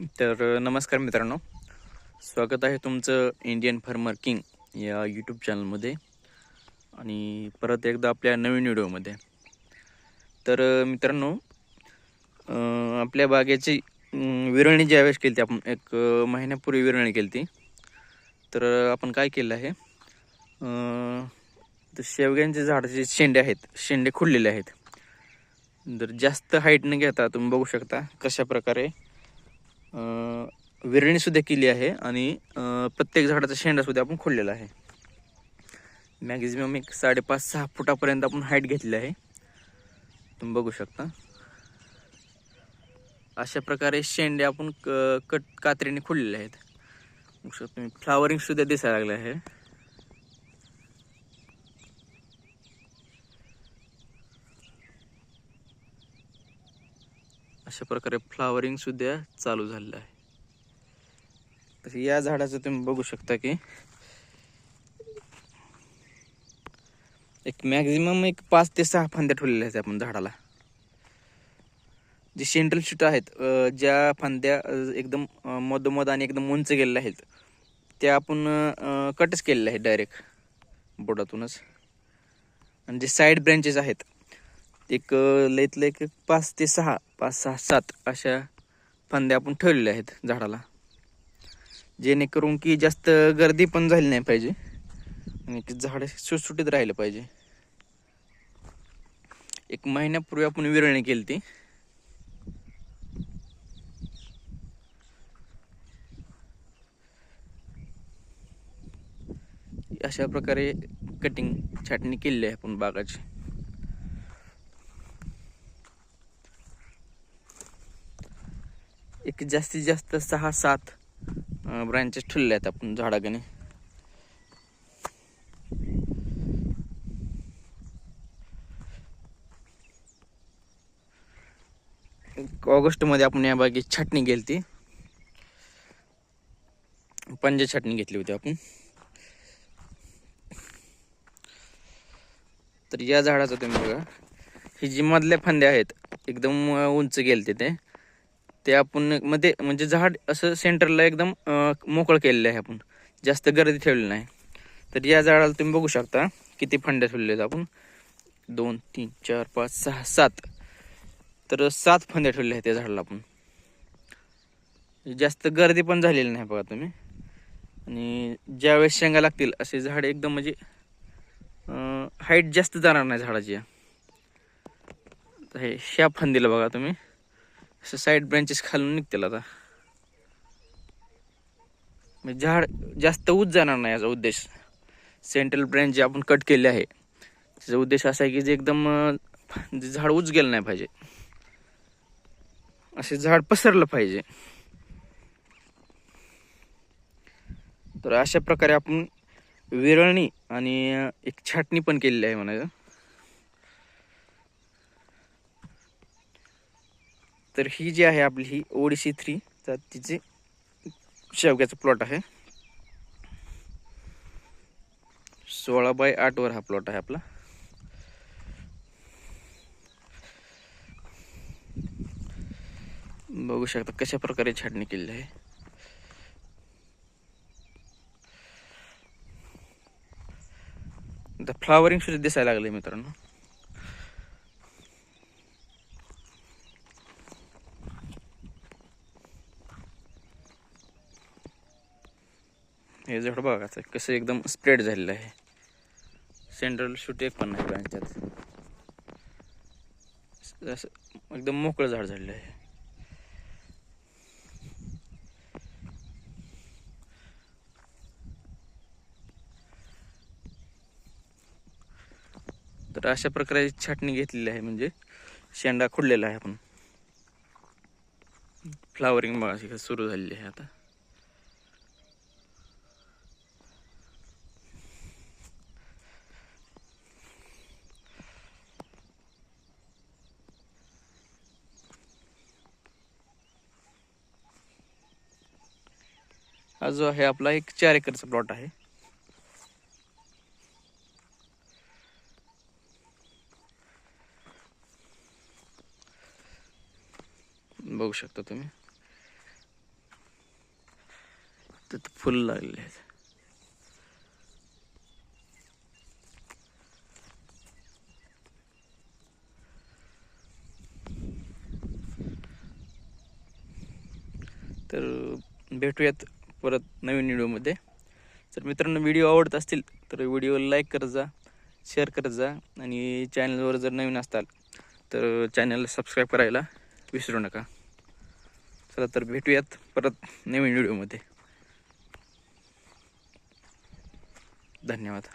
तर नमस्कार मित्रांनो. स्वागत आहे तुमचं इंडियन फार्मर किंग या यूट्यूब चॅनलमध्ये आणि परत एकदा आपल्या नवीन व्हिडिओमध्ये तर मित्रांनो आपल्या बागेची विरळणी ज्यावेळेस केली ती आपण एक महिन्यापूर्वी विरळणी केली ती. तर आपण काय केलं आहे? तर शेवग्यांचे झाडाचे शेंडे आहेत शेंडे खुललेले आहेत. जर जास्त हाईट न घेता तुम्ही बघू शकता कशा प्रकारे अं, सुद्धा केली आहे आणि प्रत्येक झाडाचा शेंडा सुद्धा आपण खोडलेला आहे. मॅक्झिमम एक साडेपाच सहा फुटापर्यंत आपण हाईट घेतली आहे. तुम्ही बघू शकता. अशा प्रकारे शेंडे आपण क कट कात्रीने खोडलेले आहेत. बघू शकता तुम्ही फ्लावरिंग सुद्धा दिसायला लागले आहे. अशा प्रकारे फ्लावरिंग सुद्धा चालू झालेलं आहे. तर या झाडाचं तुम्ही बघू शकता की एक मॅक्झिमम एक पाच ते सहा फांद्या ठेवलेल्या आहेत आपण झाडाला. जे सेंट्रल शूट आहेत ज्या फांद्या एकदम मधोमध आणि एकदम उंच गेलेल्या आहेत त्या आपण कटच केलेल्या आहेत डायरेक्ट बोटातूनच. आणि जे साईड ब्रँचेस आहेत एक लईतलं एक पाच ते सहा पाच सहा सात अशा फांद्या आपण ठेवलेल्या आहेत झाडाला. जेणेकरून की जास्त गर्दी पण झाली नाही पाहिजे. आणि झाड सुटसुटीत राहिलं पाहिजे. एक महिन्यापूर्वी आपण विरळणी केली ती अशा प्रकारे कटिंग छाटणी केलेली आहे आपण बागाची. एक जास्तीत जास्त सहा सात ब्रांचेस ठेवले आहेत आपण झाडाकने ऑगस्टमध्ये आपण या बागेत छाटणी केली ती पंजे छाटणी घेतली होती आपण. तर या झाडाचं तुम्ही बघा. ही जी मधल्या फांद्या आहेत एकदम उंच गेलते ते. ते आपण मध्ये म्हणजे झाड असं सेंटरला एकदम मोकळं केलेलं आहे आपण. जास्त गर्दी ठेवली नाही. तर या झाडाला तुम्ही बघू शकता किती फांद्या ठेवलेल्या आहेत आपण. दोन तीन चार पाच सहा सात. तर सात फांद्या ठेवलेल्या आहेत त्या झाडाला आपण. जास्त गर्दी पण झालेली नाही बघा तुम्ही. आणि ज्यावेळेस शेंगा लागतील असे झाड एकदम म्हणजे हाईट जास्त जाणार नाही झाडाची. तर हे ह्या फांदीला बघा तुम्ही. असं साईड ब्रँचेस खालून निघतील आता. म्हणजे झाड जास्त उच जाणार नाही याचा उद्देश. सेंट्रल ब्रँच जे आपण कट केले आहे त्याचा उद्देश असा आहे की जे एकदम जे झाड उच गेलं नाही पाहिजे. असे झाड पसरलं पाहिजे. तर अशा प्रकारे आपण विरळणी आणि एक छाटणी पण केलेली आहे म्हणायचं. तर ही जी आहे आपली ही ओडीसी थ्री जातीची शेवग्याचा प्लॉट आहे. सोळा बाय आठवर हा प्लॉट आहे आपला. बघू शकता कशा प्रकारे छाटणी केलेली आहे. आता फ्लावरिंग सुद्धा दिसायला लागले मित्रांनो. हे झाड बघा कसं एकदम स्प्रेड झालेलं आहे. सेंट्रल शूट एक पण नाही ब्रांच्यात असं एकदम मोकळं झाड झालेलं आहे. तर अशा प्रकारे छाटणी घेतलेली आहे म्हणजे शेंडा खुडलेला आहे आपण. फ्लावरिंग बघा सुरू झालेली आहे आता. हा जो आहे आपला एक चार एकरचा प्लॉट आहे. बघू शकता तुम्ही. त्यात फुल लागलेले आहेत. तर भेटूयात परत नवीन व्हिडिओमध्ये. जर मित्रांनो व्हिडिओ आवडत असतील तर व्हिडिओला लाईक करत जा शेअर करत जा आणि चॅनलवर जर नवीन असताल तर चॅनलला सबस्क्राईब करायला विसरू नका. चला तर भेटूयात परत नवीन व्हिडिओमध्ये. धन्यवाद.